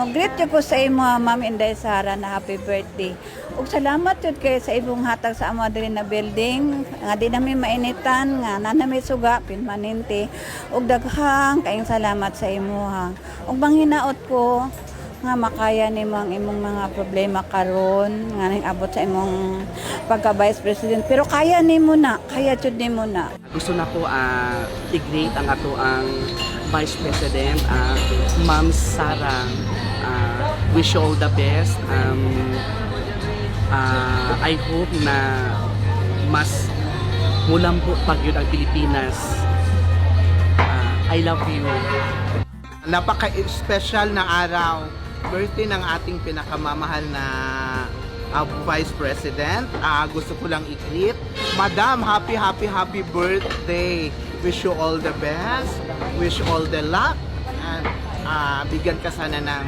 Mag-greet ko sa imo, Ma'am Inday Sara, na happy birthday. Ug salamat yun kay sa ibong hatag sa amo diri na building. Nga di namin mainitan, nga na namin suga, pinmanente. Ug daghang kayong salamat sa imo ha. Ug manghinaot ko, nga makaya nimo ang imong mga problema karon nga ning abot sa imong pagka vice president pero kaya nimo na kaya jud nimo na gusto na ko ah, i-greet ang ato ang Vice President, ah, Ma'am Sara. Wish you all the best. Um, ah, I hope na mas mulambo pag yun ang Pilipinas. Ah, I love you. napaka-special na araw. Birthday ng ating pinakamamahal na uh, Vice President. Ah, gusto ko lang i-greet. Madam, happy, happy, happy birthday. Wish you all the best. Wish all the luck. And ah, bigyan ka sana ng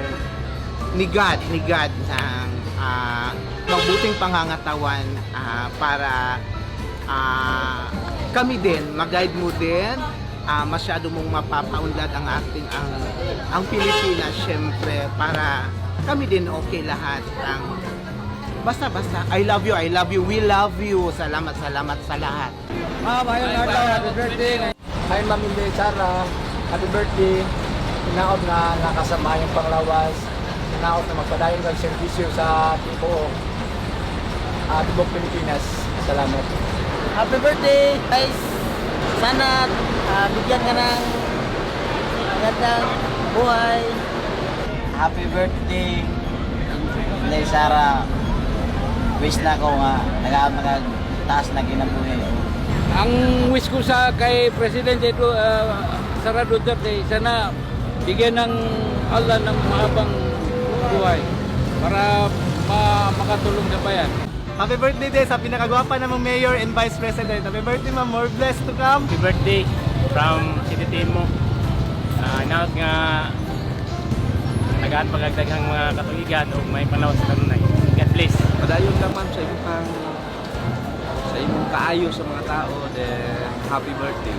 ni God, ni God ng ah, mabuting pangangatawan ah, para ah, kami din, mag-guide mo din ah, masyado mong mapapaunlad ang ating ang ang Pilipinas syempre para kami din okay lahat ang basta basta I love you I love you we love you salamat salamat sa lahat Ma'am, ayun daw, happy birthday. Ayun, Ma'am Inday Sara, happy birthday. Hinaot na nakasama yung panglawas. Hinaot na magpadayon ng servisyo sa tipo uh, Tibok Pilipinas. Salamat. Happy birthday, guys! Sana ah, bigyan ka ng magandang buhay. Happy birthday, Inday Sara. Wish na ko nga, nag-taas na kinabuhi. Ang wish ko sa kay Presidente ito, uh, Sara Duterte, sana bigyan ng Allah ng mahabang buhay para ma- makatulong sa bayan. Happy birthday din sa pinakagwapa namang Mayor and Vice President Happy birthday ma'am more blessed to come Happy birthday from City Team mo. Uh, inaot nga nagaan pagagdaghang mga katuligan o may panahon sa kanunay. God bless. Padayon lang ma'am sa imong pang sa imong kaayo sa mga tao then. Happy birthday,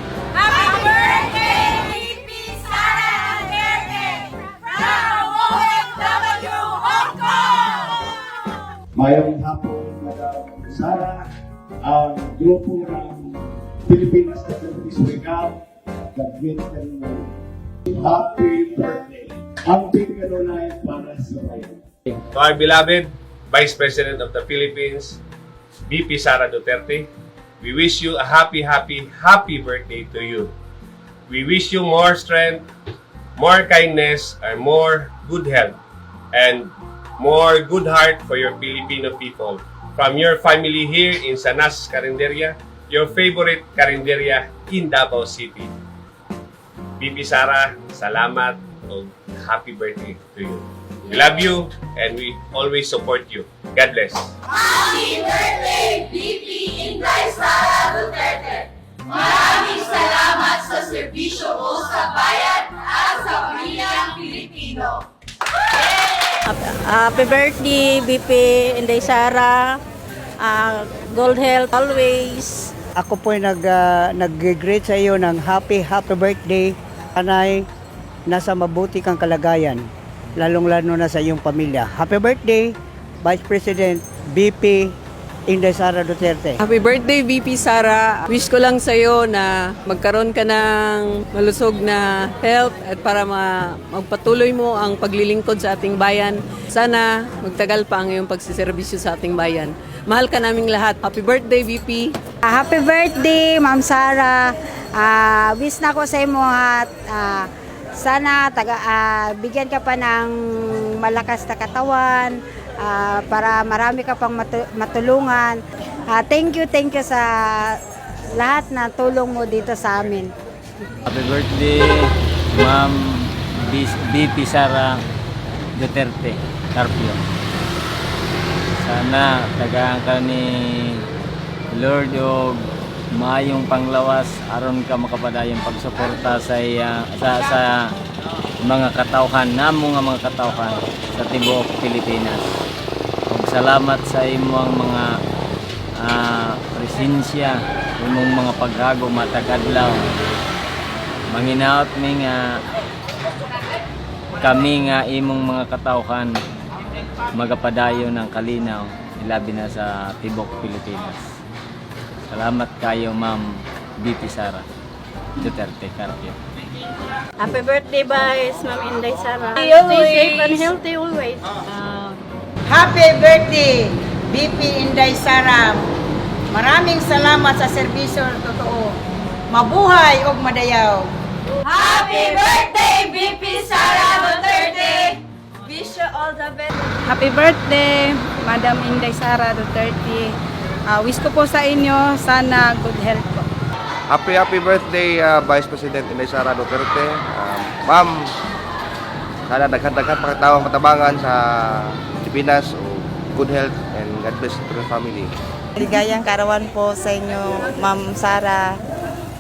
Mayroong hapon, Madam Sara, ang grupo ng Pilipinas na Service Wake Up, nag-greet ka mo. Happy birthday! Ang pinagano'n para sa bayan. To our beloved Vice President of the Philippines, VP Sara Duterte, we wish you a happy, happy, happy birthday to you. We wish you more strength, more kindness, and more good health, and more good heart for your Filipino people. From your family here in Sanas, Carinderia, your favorite Carinderia in Davao City. VP Sara, salamat o happy birthday to you. We love you and we always support you. God bless. Happy birthday, VP Inday Sara Duterte! Maraming salamat sa serbisyo mo sa bayan at sa pamilyang Pilipino. Happy birthday BP Inday Sara Ah, Gold Health always Ako po ay nag, ah, nag-greet sa iyo ng happy, happy birthday. Anay, nasa mabuti kang kalagayan, lalong-lalo na sa iyong pamilya. Happy birthday, Vice President BP Inday Sara Duterte. Happy birthday, VP Sara. Wish ko lang sa'yo na magkaroon ka ng malusog na health at para ma- magpatuloy mo ang paglilingkod sa ating bayan. Sana magtagal pa ang iyong pagsiservisyo sa ating bayan. Mahal ka naming lahat. Happy birthday, VP. Happy birthday Ma'am Sara Ah, wish na ko sa imo at ah, sana taga ah, bigyan ka pa ng malakas na katawan ah, para marami ka pang matu- matulungan Ah, thank you thank you sa lahat na tulong mo dito sa amin Happy birthday, Ma'am BP Sara Duterte Carpio. Sana tagaan ka ni Lord o maayong panglawas aron ka makapadayong pagsuporta sa iya, sa sa mga katawhan namo nga mga katawhan sa tibuok Pilipinas. Salamat sa imong mga ah, presensya, imong mga paghago matag adlaw. Manginaot mi nga kami nga imong mga katawhan magapadayo ng kalinaw ilabi na sa tibok Pilipinas. Salamat kayo Ma'am BP Sara Duterte Carpio. Happy birthday, Vice, Ma'am Inday Sara. Stay safe and healthy always. Happy birthday, BP Inday Sara. Maraming salamat sa serbisyo totoo. Mabuhay og madayaw. Happy birthday, BP Sara Duterte! Wish you all the best. Happy birthday, Madam Inday Sara Duterte. Ah, wish ko po sa inyo, sana good health po. Happy happy birthday uh, Vice President Inday Sara Duterte. Um, Ma'am, sana daghan-daghan pagkatawang matabangan sa Pilipinas o good health and God bless to the family. Ligayang karawan po sa inyo, Ma'am Sara.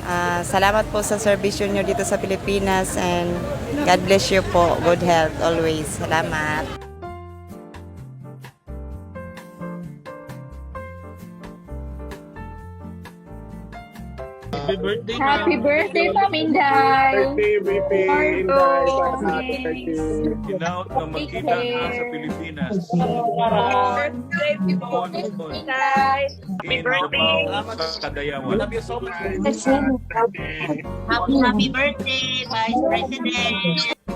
Ah, salamat po sa serbisyo nyo dito sa Pilipinas and God bless you po. Good health always. Salamat. Happy birthday, Happy birthday, Ma'am Inday! Ginaot na magkita ka sa Pilipinas. Happy birthday! Sa Kadayawan. Love you so much. Happy, happy birthday, Vice President!